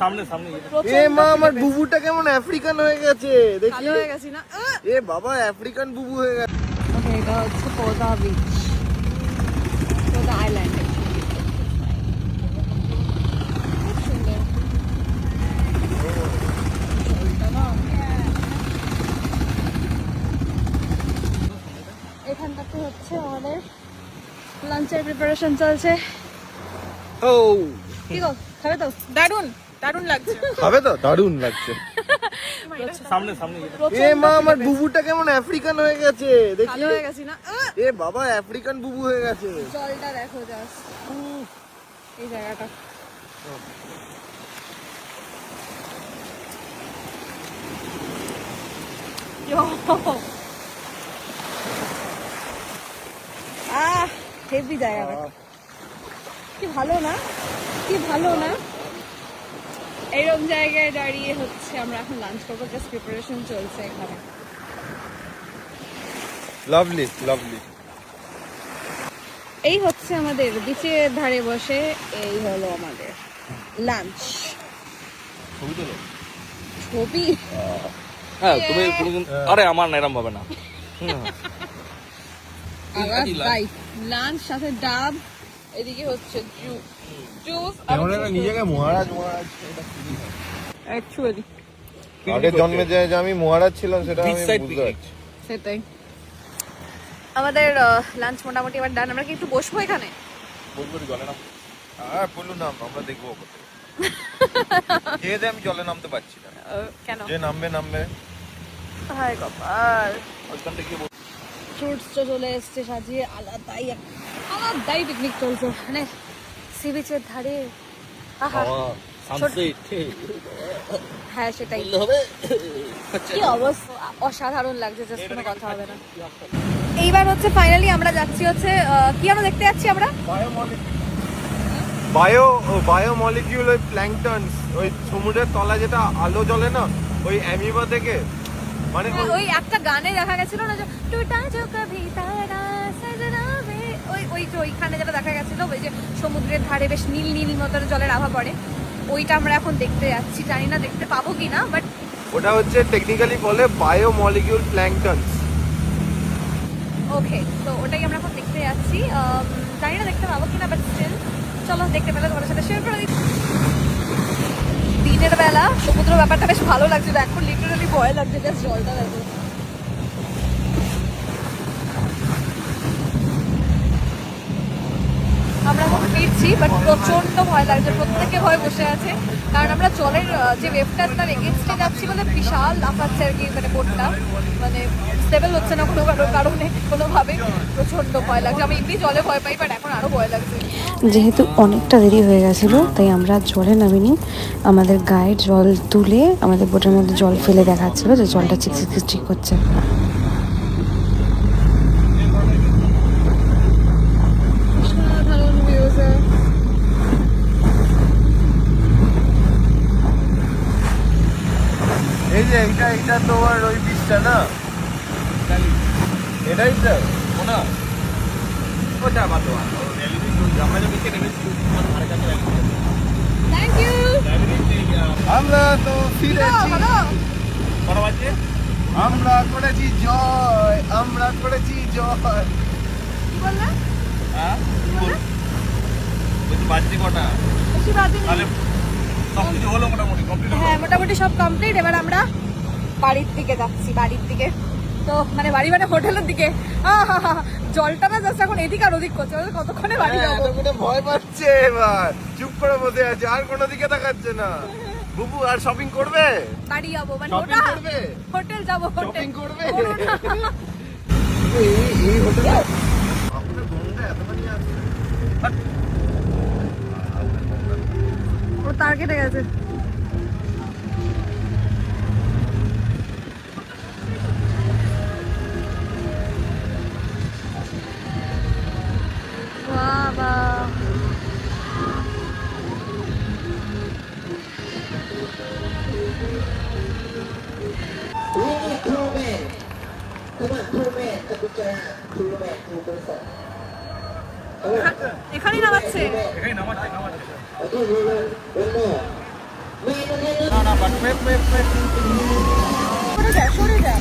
সামনে সামনে। এ মা আমার বুবুটা কেমন আফ্রিকান হয়ে গেছে দেখি। হয়ে গেছি না? আহ! এ বাবা আফ্রিকান বুবু হয়ে গেছে। ওকে এটা হচ্ছে পোদা বিচ পোদা আইল্যান্ড এখানটাতে হচ্ছে আমাদের লাঞ্চের প্রিপারেশন চলছে। ও কি গো খাবে তো? দারুণ দারুণ লাগছে। খাবে তো? দারুণ লাগছে। সামনে সামনে এ মা আমার বুবুটা কেমন আফ্রিকান হয়ে গেছে দেখি। ভালো হয়ে গেছি না? এ বাবা আফ্রিকান বুবু হয়ে গেছে। জলটা দেখো জাস্ট এই জায়গাটা। আহ হেভি জায়গাটা কি ভালো না? কি ভালো না? এইরকম জায়গায় দাঁড়িয়ে হচ্ছে আমরা এখন লাঞ্চ করব জাস্ট প্রিপারেশন চলছে এখানে। লাভলি লাভলি এই হচ্ছে আমাদের বিচের ধারে বসে এই হলো আমাদের লাঞ্চ ছবি তোলো। ছবি? হ্যাঁ তুমি কোনোদিন আরে আমার না এরম ভাবে না। লাঞ্চ সাথে ডাব এদিকে হচ্ছে নিজেকে মহারাজ? মহারাজ অ্যাকচুয়ালি আগের জন্মে যে যে আমি মহারাজ ছিলাম সেটা আমি বুঝতে পারছি। সেটাই। আমাদের লাঞ্চ মোটামুটি এবার ডান আমরা কি একটু বসবো এখানে? বলব জলে না আর বলুন নাম আমরা দেখব খেয়ে আমি জলে নামতে পারছি না। কেন? যে নামবে নামবে। হায় কপাল ওইখানটা গিয়ে ফ্রুটস চলে এসছে সাজিয়ে আলাদাই আলাদাই পিকনিক চলছে মানে সি বিচের ধারে? আহা হ্যাঁ সেটাই। কি অবস্থা? অসাধারণ লাগছে জাস্ট কোনো কথা হবে না। এইবার হচ্ছে ফাইনালি আমরা যাচ্ছি হচ্ছে কি আমরা দেখতে যাচ্ছি আমরা? বায়ো বায়ো ওই প্ল্যাঙ্কটনস ওই সমুদ্রের তলা যেটা আলো জ্বলে না ওই অ্যামিবা থেকে। মানে হ্যাঁ, ওই- একটা গানে দেখা গেছিল না যে টুটা জো কভি তারা সজনা মে ওই ওই যে ওইখানে যেটা দেখা গেছিল ওই যে সমুদ্রের ধারে বেশ নীল নীল মতন জলের আভা পড়ে। ওইটা আমরা এখন দেখতে যাচ্ছি জানি না দেখতে পাবো কি না বাট ওটা হচ্ছে টেকনিক্যালি বলে বায়ো মলিকিউল প্ল্যাঙ্কটনস ওকে তো ওটাই আমরা এখন দেখতে যাচ্ছি। আম, জানি না দেখতে পাবো কিনা বাট স্টিল চলো দেখতে পেলে তোমাদের সাথে শেয়ার করে দিই। দিনের বেলা সমুদ্র ব্যাপারটা বেশ ভালো লাগছিল এখন লিটারালি ভয় লাগছে জাস্ট জলটা দেখো আমরা এখন ফিরছি বাট প্রচণ্ড ভয় লাগছে প্রত্যেকে ভয় বসে আছে। কারণ আমরা জলের যে ওয়েভটা তার এগেনস্টে যাচ্ছি বলে বিশাল লাফাচ্ছে আর কি মানে বোটটা মানে স্টেবল হচ্ছে না কোনো কারও কারণে, কোনোভাবে। প্রচণ্ড ভয় লাগছে। আমি এমনি জলে ভয় পাই বাট এখন আরও ভয় লাগছে। যেহেতু অনেকটা দেরি হয়ে গেছিল, তাই আমরা জলে নামিনি। আমাদের গায়ে জল তুলে আমাদের বোটের মধ্যে জল ফেলে দেখাচ্ছিল যে জলটা চিকচিক চিকচিক করছে অসাধারণ ভিউজ এই যে এইটা এইটা তোমার ওই বীজটা না। এটাই তো ওনা ওটা বাদ আমরা আর তো ফিরেছি আমরা করেছি জয় আমরা করেছি জয়। হ্যাঁ? হ্যাঁ মোটামুটি সব কমপ্লিট এবার আমরা বাড়ির দিকে যাচ্ছি বাড়ির দিকে। তো মানে বাড়ি মানে হোটেলের দিকে। জলটা না জাস্ট এখন এদিক আর ওদিক করছে কতক্ষণে বাড়ি হ্যাঁ, যাব? ভয় পাচ্ছে এবার। চুপ করে বসে আছে আর কোনো দিকে তাকাচ্ছে না। বুবু আর শপিং করবে? বাড়ি যাব মানে ওটা করবে? হোটেল যাব হোটেল। শপিং করবে? করো এই হোটেলে? আপনার ও তার কেটে গেছে। এখানেই নামাচ্ছে এখানে নামাচ্ছে নামাচ্ছে না না বাট ওয়েট ওয়েট ওয়েট সরে যা সরে যা